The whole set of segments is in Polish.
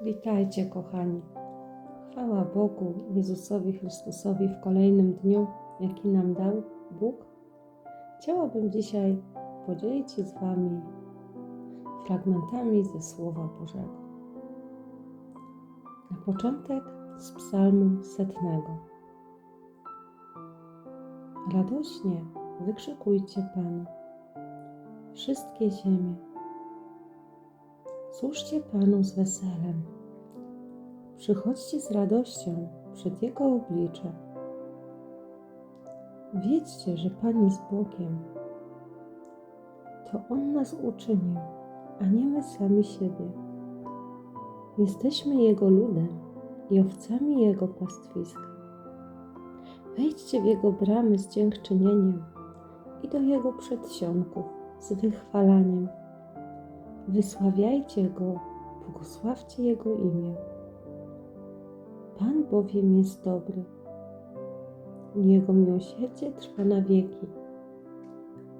Witajcie, kochani. Chwała Bogu, Jezusowi Chrystusowi w kolejnym dniu, jaki nam dał Bóg. Chciałabym dzisiaj podzielić się z Wami fragmentami ze Słowa Bożego. Na początek z Psalmu setnego. Radośnie wykrzykujcie Panu, wszystkie ziemie. Służcie Panu z weselem. Przychodźcie z radością przed Jego oblicze. Wiedźcie, że Pan jest Bogiem. To On nas uczynił, a nie my sami siebie. Jesteśmy Jego ludem i owcami Jego pastwiska. Wejdźcie w Jego bramy z dziękczynieniem i do Jego przedsionków z wychwalaniem. Wysławiajcie Go, błogosławcie Jego imię. Pan bowiem jest dobry Jego miłosierdzie trwa na wieki,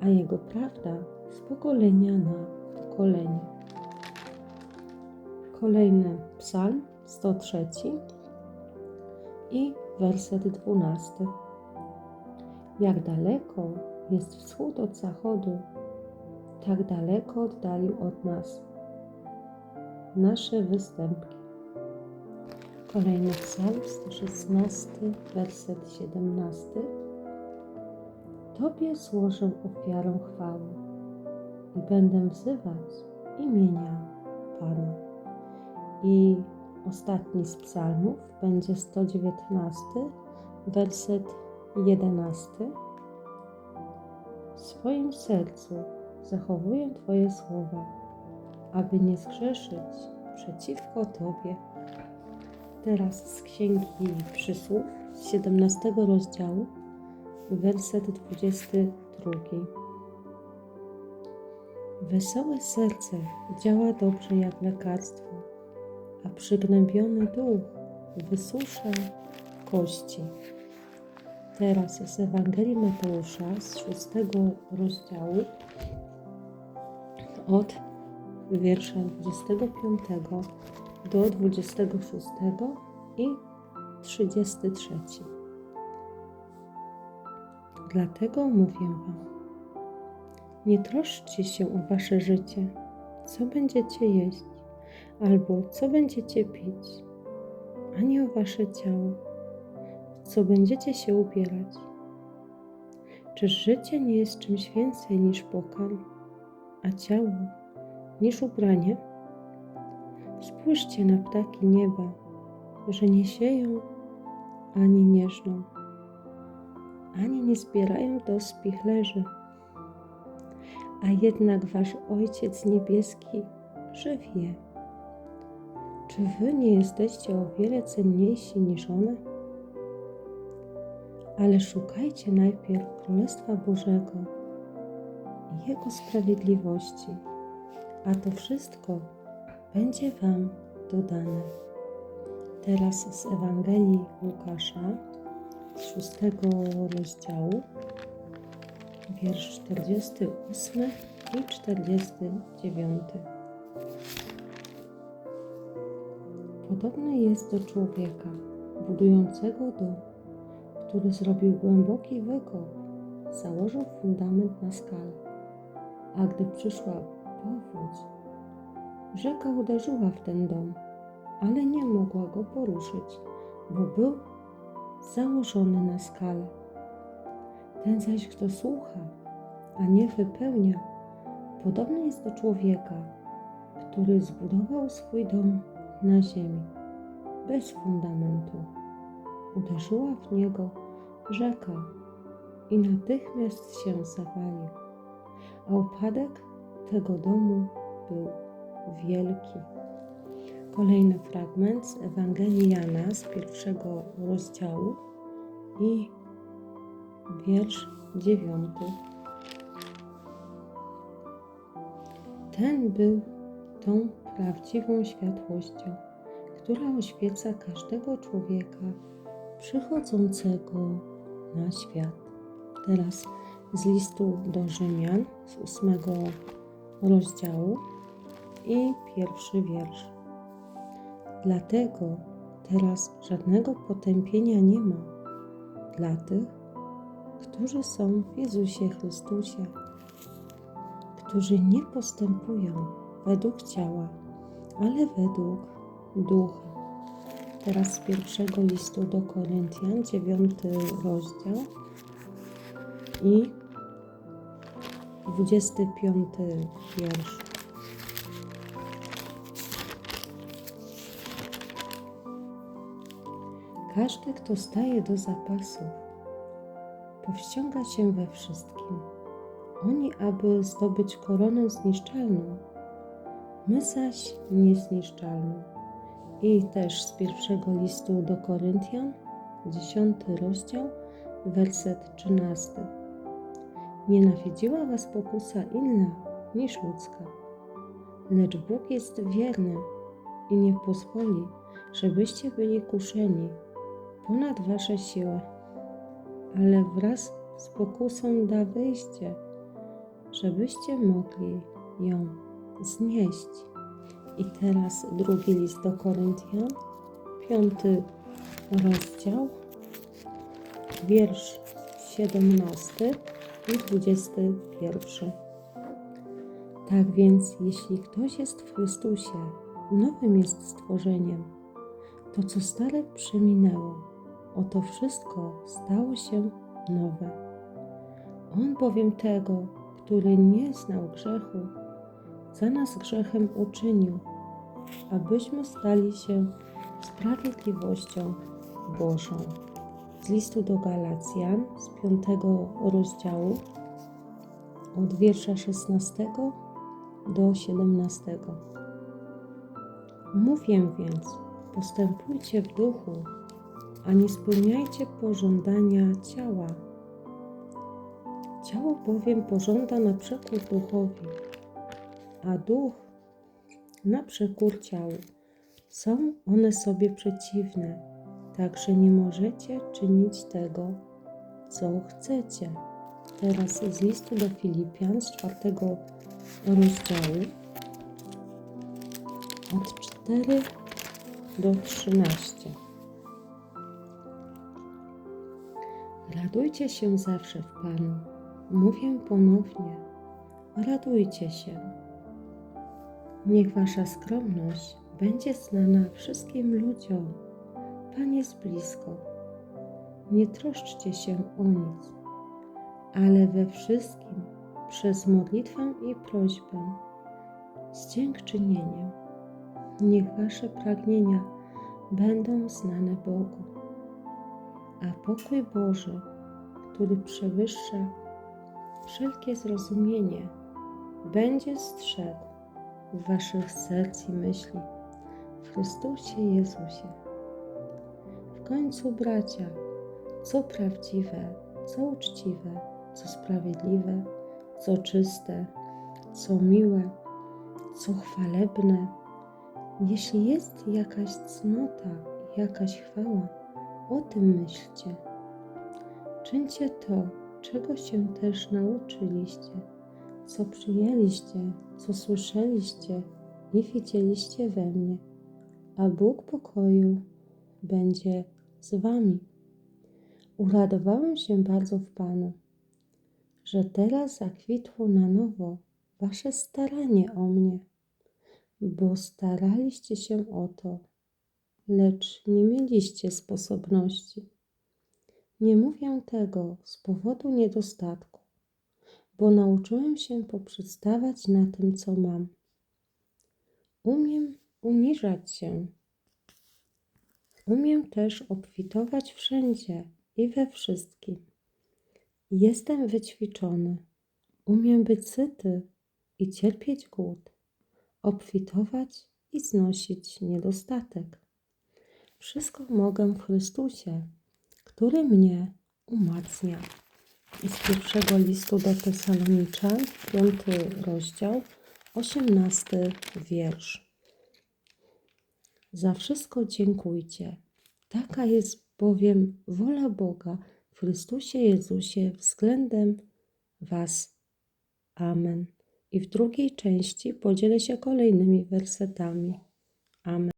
a Jego prawda z pokolenia na pokolenie. Kolejny psalm 103 i werset 12. Jak daleko jest wschód od zachodu, tak daleko oddalił od nas nasze występki. Kolejny psalm 116, werset 17. Tobie złożę ofiarę chwały i będę wzywać imienia Pana. I ostatni z psalmów będzie 119, werset 11. W swoim sercu zachowuję Twoje słowa, aby nie zgrzeszyć przeciwko Tobie. Teraz z Księgi Przysłów, z 17 rozdziału, werset 22. Wesołe serce działa dobrze jak lekarstwo, a przygnębiony duch wysusza kości. Teraz z Ewangelii Mateusza z 6 rozdziału od wiersza 25 do 26 i 33. Dlatego mówię Wam, nie troszczcie się o Wasze życie, co będziecie jeść, albo co będziecie pić, ani o Wasze ciało, co będziecie się ubierać. Czyż życie nie jest czymś więcej niż pokarm, a ciało niż ubranie? Spójrzcie na ptaki nieba, że nie sieją ani nie żną, ani nie zbierają do spichlerzy. A jednak wasz Ojciec Niebieski że wie. Czy wy nie jesteście o wiele cenniejsi niż one? Ale szukajcie najpierw Królestwa Bożego Jego sprawiedliwości, a to wszystko będzie Wam dodane. Teraz z Ewangelii Łukasza, z szóstego rozdziału, wiersz 48 i 49. Podobny jest do człowieka budującego dom, który zrobił głęboki wykop, założył fundament na skalę, a gdy przyszła powódź, rzeka uderzyła w ten dom, ale nie mogła go poruszyć, bo był założony na skalę. Ten zaś, kto słucha, a nie wypełnia, podobny jest do człowieka, który zbudował swój dom na ziemi, bez fundamentu. Uderzyła w niego rzeka i natychmiast się zawalił, a upadek tego domu był wielki. Kolejny fragment z Ewangelii Jana z pierwszego rozdziału i wiersz dziewiąty. Ten był tą prawdziwą światłością, która oświeca każdego człowieka przychodzącego na świat. Teraz z listu do Rzymian z ósmego rozdziału i pierwszy wiersz. Dlatego teraz żadnego potępienia nie ma dla tych, którzy są w Jezusie Chrystusie, którzy nie postępują według ciała, ale według ducha. Teraz z pierwszego listu do Koryntian, dziewiąty rozdział i 25 wiersz. Każdy, kto staje do zapasów, powściąga się we wszystkim. Oni, aby zdobyć koronę zniszczalną, my zaś niezniszczalną. I też z pierwszego listu do Koryntian, dziesiąty rozdział, werset Nienawidziła was pokusa inna niż ludzka, lecz Bóg jest wierny i nie pozwoli, żebyście byli kuszeni ponad wasze siły, ale wraz z pokusą da wyjście, żebyście mogli ją znieść. I teraz drugi list do Koryntian, piąty rozdział, wiersz 17 i 21. Tak więc, jeśli ktoś jest w Chrystusie, nowym jest stworzeniem. To, co stare przeminęło, oto wszystko stało się nowe. On bowiem tego, który nie znał grzechu, za nas grzechem uczynił, abyśmy stali się sprawiedliwością Bożą. Z listu do Galacjan z piątego rozdziału od wiersza 16 do 17. Mówię więc, postępujcie w duchu, a nie spełniajcie pożądania ciała. Ciało bowiem pożąda na przekór duchowi, a duch na przekór ciału. Są one sobie przeciwne, także nie możecie czynić tego, co chcecie. Teraz z listu do Filipian z czwartego rozdziału od 4 do 13. Radujcie się zawsze w Panu. Mówię ponownie. Radujcie się. Niech wasza skromność będzie znana wszystkim ludziom. Pan jest blisko. Nie troszczcie się o nic, ale we wszystkim przez modlitwę i prośbę z dziękczynieniem. Niech wasze pragnienia będą znane Bogu. A pokój Boży, który przewyższa wszelkie zrozumienie, będzie strzegł waszych serc i myśli w Chrystusie Jezusie. Końcu, bracia, co prawdziwe, co uczciwe, co sprawiedliwe, co czyste, co miłe, co chwalebne, jeśli jest jakaś cnota jakaś chwała, o tym myślcie. Czyńcie to, czego się też nauczyliście, co przyjęliście, co słyszeliście i widzieliście we mnie, a Bóg pokoju będzie z wami. Uradowałem się bardzo w Panu, że teraz zakwitło na nowo wasze staranie o mnie, bo staraliście się o to, lecz nie mieliście sposobności. Nie mówię tego z powodu niedostatku, bo nauczyłem się poprzestawać na tym, co mam. Umiem uniżać się. Umiem też obfitować wszędzie i we wszystkim. Jestem wyćwiczony. Umiem być syty i cierpieć głód, obfitować i znosić niedostatek. Wszystko mogę w Chrystusie, który mnie umacnia. I z pierwszego listu do Tesaloniczan, piąty rozdział, osiemnasty wiersz. Za wszystko dziękujcie. Taka jest bowiem wola Boga w Chrystusie Jezusie względem Was. Amen. I w drugiej części podzielę się kolejnymi wersetami. Amen.